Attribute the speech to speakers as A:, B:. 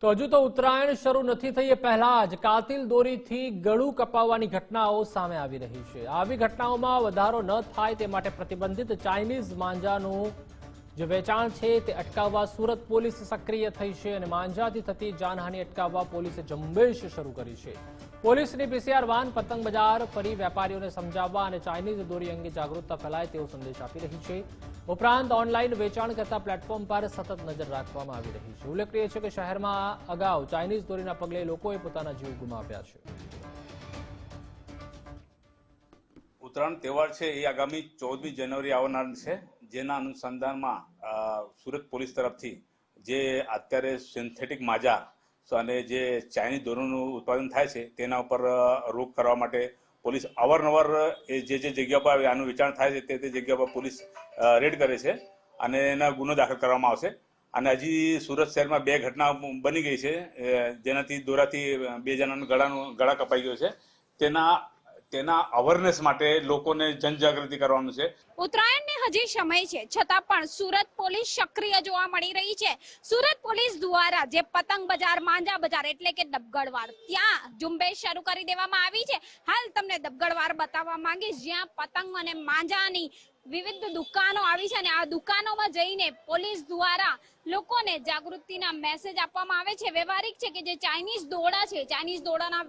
A: તો હજુ તો ઉત્તરાયણ શરૂ નથી થઈ એ પહેલા જ કાતિલ દોરીથી ગળું કપાવવાની ઘટનાઓ સામે આવી રહી છે. આવી ઘટનાઓમાં વધારો ન થાય તે માટે પ્રતિબંધિત ચાઇનીઝ માંજાનું જે વેચાણ છે તે અટકાવવા સુરત પોલીસ સક્રિય થઈ છે અને માંજાથી થતી જાનહાનિ અટકાવવા પોલીસે ઝુંબેશ શરૂ કરી છે. પોલીસની પીસીઆર વાન, પતંગ બજાર, ફરી વેપારીઓને સમજાવવા અને ચાઇનીઝ દોરી અંગે જાગૃતતા ફેલાય તેવો સંદેશ આપી રહી છે. ઉપરાંત ઓનલાઈન વેચાણ કરતા પ્લેટફોર્મ પર સતત નજર રાખવામાં આવી રહી છે. ઉલ્લેખનીય છે કે શહેરમાં અગાઉ ચાઇનીઝ દોરીના પગલે લોકોએ પોતાના જીવ ગુમાવ્યા છે.
B: ઉત્તરાયણ તહેવાર છે, એ આગામી ચૌદમી જાન્યુઆરી આવનાર છે. જેના અનુસંધાનમાં સુરત પોલીસ તરફથી જે અત્યારે સિન્થેટિક માજા અને જે ચાઇનીઝ દોરોનું ઉત્પાદન થાય છે, તેના ઉપર રોક કરવા માટે પોલીસ અવારનવાર, એ જે જે જગ્યા પર આનું વેચાણ થાય છે, તે તે જગ્યા પર પોલીસ રેડ કરે છે અને એના ગુનો દાખલ કરવામાં આવશે. અને હજી સુરત શહેરમાં બે ઘટના બની ગઈ છે જેનાથી દોરાથી બે જણાનું ગળાનું, ગળા કપાઈ ગયો છે. તેના તેના અવેરનેસ માટે લોકોને જનજાગૃતિ કરવાનું છે.
C: ઉત્તરાયણને હજી સમય છે. છતાં પણ સુરત પોલીસ સક્રિય જોવા મળી રહી છે. સુરત પોલીસ દ્વારા જે પતંગ બજાર, માંજા બજાર એટલે કે દબગડવાર ત્યાં ઝુંબેશ શરૂ કરી દેવામાં આવી છે. હાલ તમને દબગડવાર બતાવવા માંગીશ, જ્યાં પતંગ અને માંજાની વિવિધ દુકાનો આવી છે અને આ દુકાનોમાં જઈને પોલીસ દ્વારા લોકોને જાગૃતિના મેસેજ આપવામાં આવે છે. વ્યવહારિક છે કે જે ચાઇનીઝ દોડા છે? ચાઇનીઝ દોડાના